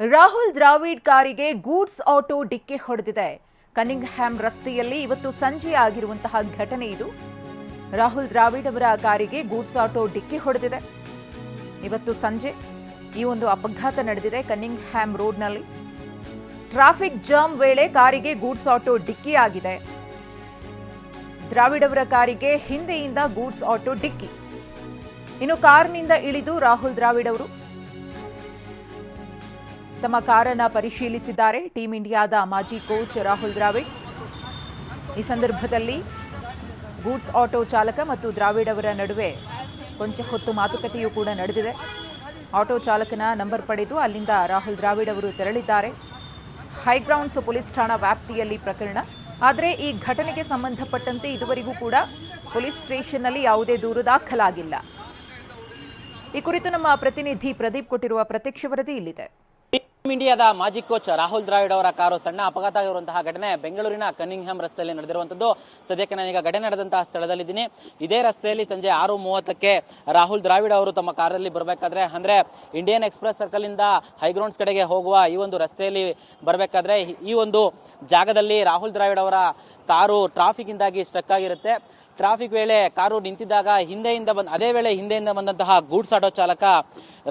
ರಾಹುಲ್ ದ್ರಾವಿಡ್ ಕಾರಿಗೆ goods auto ಡಿಕ್ಕಿ ಹೊಡೆದಿದೆ. ಕನ್ನಿಂಗ್ ಹ್ಯಾಮ್ ರಸ್ತೆಯಲ್ಲಿ ಇವತ್ತು ಸಂಜೆ ಆಗಿರುವಂತಹ ಘಟನೆ ಇದು. ರಾಹುಲ್ ದ್ರಾವಿಡ್ ಅವರ ಕಾರಿಗೆ ಗೂಡ್ಸ್ ಆಟೋ ಡಿಕ್ಕಿ ಹೊಡೆದಿದೆ. ಇವತ್ತು ಸಂಜೆ ಈ ಒಂದು ಅಪಘಾತ ನಡೆದಿದೆ ಕನ್ನಿಂಗ್ ಹ್ಯಾಮ್ ರೋಡ್ನಲ್ಲಿ. ಟ್ರಾಫಿಕ್ ಜಾಮ್ ವೇಳೆ ಕಾರಿಗೆ ಗೂಡ್ಸ್ ಆಟೋ ಡಿಕ್ಕಿ ಆಗಿದೆ. ದ್ರಾವಿಡ್ ಅವರ ಕಾರಿಗೆ ಹಿಂದೆಯಿಂದ ಗೂಡ್ಸ್ ಆಟೋ ಡಿಕ್ಕಿ. ಇನ್ನು ಕಾರ್ನಿಂದ ಇಳಿದು ರಾಹುಲ್ ದ್ರಾವಿಡ್ ಅವರು ತಮ್ಮ ಕಾರನ್ನು ಪರಿಶೀಲಿಸಿದ್ದಾರೆ. ಟೀಂ ಇಂಡಿಯಾದ ಮಾಜಿ ಕೋಚ್ ರಾಹುಲ್ ದ್ರಾವಿಡ್. ಈ ಸಂದರ್ಭದಲ್ಲಿ ಗೂಡ್ಸ್ ಆಟೋ ಚಾಲಕ ಮತ್ತು ದ್ರಾವಿಡ್ ಅವರ ನಡುವೆ ಕೊಂಚ ಹೊತ್ತು ಮಾತುಕತೆಯೂ ಕೂಡ ನಡೆದಿದೆ. ಆಟೋ ಚಾಲಕನ ನಂಬರ್ ಪಡೆದು ಅಲ್ಲಿಂದ ರಾಹುಲ್ ದ್ರಾವಿಡ್ ಅವರು ತೆರಳಿದ್ದಾರೆ. ಹೈಗ್ರೌಂಡ್ಸ್ ಪೊಲೀಸ್ ಠಾಣಾ ವ್ಯಾಪ್ತಿಯಲ್ಲಿ ಪ್ರಕರಣ. ಆದರೆ ಈ ಘಟನೆಗೆ ಸಂಬಂಧಪಟ್ಟಂತೆ ಇದುವರೆಗೂ ಕೂಡ ಪೊಲೀಸ್ ಸ್ಟೇಷನ್ನಲ್ಲಿ ಯಾವುದೇ ದೂರು ದಾಖಲಾಗಿಲ್ಲ. ಈ ಕುರಿತು ನಮ್ಮ ಪ್ರತಿನಿಧಿ ಪ್ರದೀಪ್ ಕೊಟ್ಟಿರುವ ಪ್ರತ್ಯಕ್ಷ ವರದಿ ಇಲ್ಲಿದೆ. ಟೀಮ್ ಇಂಡಿಯಾದ ಮಾಜಿ ಕೋಚ್ ರಾಹುಲ್ ದ್ರಾವಿಡ್ ಅವರ ಕಾರು ಸಣ್ಣ ಅಪಘಾತ ಆಗಿರುವಂತಹ ಘಟನೆ ಬೆಂಗಳೂರಿನ ಕನ್ನಿಂಗ್ಹ್ಯಾಮ್ ರಸ್ತೆಯಲ್ಲಿ ನಡೆದಿರುವಂತದ್ದು ಸದ್ಯಕ್ಕೆ ನಾನೀಗ ಘಟನೆ ನಡೆದಂತಹ ಸ್ಥಳದಲ್ಲಿದ್ದೀನಿ. ಇದೇ ರಸ್ತೆಯಲ್ಲಿ ಸಂಜೆ ಆರು ಮೂವತ್ತಕ್ಕೆ ರಾಹುಲ್ ದ್ರಾವಿಡ್ ಅವರು ತಮ್ಮ ಕಾರಲ್ಲಿ ಬರಬೇಕಾದ್ರೆ, ಅಂದ್ರೆ ಇಂಡಿಯನ್ ಎಕ್ಸ್ಪ್ರೆಸ್ ಸರ್ಕಲ್ ಇಂದ ಹೈಗ್ರೌಂಡ್ಸ್ ಕಡೆಗೆ ಹೋಗುವ ಈ ಒಂದು ರಸ್ತೆಯಲ್ಲಿ ಬರಬೇಕಾದ್ರೆ, ಈ ಒಂದು ಜಾಗದಲ್ಲಿ ರಾಹುಲ್ ದ್ರಾವಿಡ್ ಅವರ ಕಾರು ಟ್ರಾಫಿಕ್ ಇಂದಾಗಿ ಸ್ಟ್ರಕ್ ಆಗಿರುತ್ತೆ. ಟ್ರಾಫಿಕ್ ವೇಳೆ ಕಾರು ನಿಂತಿದ್ದಾಗ ಹಿಂದೆಯಿಂದ ಬಂದ, ಅದೇ ವೇಳೆ ಹಿಂದೆಯಿಂದ ಬಂದಂತಹ ಗೂಡ್ಸ್ ಆಟೋ ಚಾಲಕ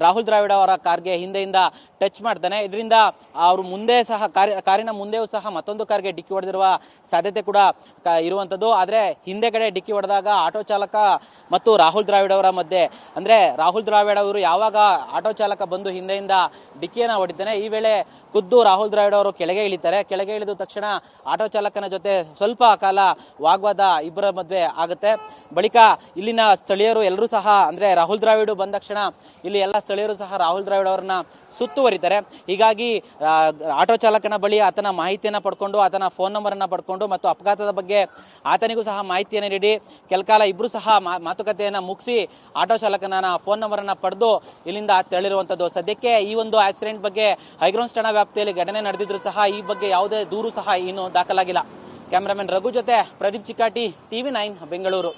ರಾಹುಲ್ ದ್ರಾವಿಡ್ ಅವರ ಕಾರ್ಗೆ ಹಿಂದೆಯಿಂದ ಟಚ್ ಮಾಡ್ತಾನೆ. ಇದರಿಂದ ಅವರು ಮುಂದೆ ಸಹ ಕಾರಿನ ಮುಂದೆಯೂ ಸಹ ಮತ್ತೊಂದು ಕಾರ್ಗೆ ಡಿಕ್ಕಿ ಹೊಡೆದಿರುವ ಸಾಧ್ಯತೆ ಕೂಡ ಇರುವಂಥದ್ದು ಆದರೆ ಹಿಂದೆ ಕಡೆ ಡಿಕ್ಕಿ ಹೊಡೆದಾಗ ಆಟೋ ಚಾಲಕ ಮತ್ತು ರಾಹುಲ್ ದ್ರಾವಿಡ್ ಅವರ ಮಧ್ಯೆ, ಅಂದ್ರೆ ರಾಹುಲ್ ದ್ರಾವಿಡ್ ಅವರು ಯಾವಾಗ ಆಟೋ ಚಾಲಕ ಬಂದು ಹಿಂದೆಯಿಂದ ಡಿಕ್ಕಿಯನ್ನು ಹೊಡಿತಾನೆ, ಈ ವೇಳೆ ಖುದ್ದು ರಾಹುಲ್ ದ್ರಾವಿಡ್ ಅವರು ಕೆಳಗೆ ಇಳಿತಾರೆ. ಕೆಳಗೆ ಇಳಿದ ತಕ್ಷಣ ಆಟೋ ಚಾಲಕನ ಜೊತೆ ಸ್ವಲ್ಪ ಕಾಲ ವಾಗ್ವಾದ ಇಬ್ಬರ ಮದುವೆ ಆಗುತ್ತೆ. ಬಳಿಕ ಇಲ್ಲಿನ ಸ್ಥಳೀಯರು ಎಲ್ಲರೂ ಸಹ, ಅಂದ್ರೆ ರಾಹುಲ್ ದ್ರಾವಿಡ್ ಬಂದ ತಕ್ಷಣ ಇಲ್ಲಿ ಎಲ್ಲ ಸ್ಥಳೀಯರು ಸಹ ರಾಹುಲ್ ದ್ರಾವಿಡ್ ಅವರನ್ನ ಸುತ್ತುವರಿತಾರೆ. ಹೀಗಾಗಿ ಆಟೋ ಚಾಲಕನ ಬಳಿ ಆತನ ಮಾಹಿತಿಯನ್ನ ಪಡ್ಕೊಂಡು, ಆತನ ಫೋನ್ ನಂಬರ್ ಅನ್ನ ಪಡ್ಕೊಂಡು ಮತ್ತು ಅಪಘಾತದ ಬಗ್ಗೆ ಆತನಿಗೂ ಸಹ ಮಾಹಿತಿಯನ್ನು ನೀಡಿ, ಕೆಲಕಾಲ ಇಬ್ಬರು ಸಹ ಮಾತುಕತೆಯನ್ನ ಮುಗಿಸಿ ಆಟೋ ಚಾಲಕನ ಫೋನ್ ನಂಬರ್ ಅನ್ನ ಪಡೆದು ಇಲ್ಲಿಂದ ತೆರಳಿರುವಂತದ್ದು. ಸದ್ಯಕ್ಕೆ ಈ ಒಂದು ಆಕ್ಸಿಡೆಂಟ್ ಬಗ್ಗೆ ಹೈಗ್ರೌಂಡ್ಸ್ ಠಾಣಾ ವ್ಯಾಪ್ತಿಯಲ್ಲಿ ಘಟನೆ ನಡೆದಿದ್ರು ಸಹ ಈ ಬಗ್ಗೆ ಯಾವುದೇ ದೂರು ಸಹ ಇನ್ನು ದಾಖಲಾಗಿಲ್ಲ. ಕ್ಯಾಮರಾಮನ್ ರಘು ಜೊತೆ ಪ್ರದೀಪ್ ಚಿಕಾಟಿ ಟಿವಿ ನೈನ್, ಬೆಂಗಳೂರು.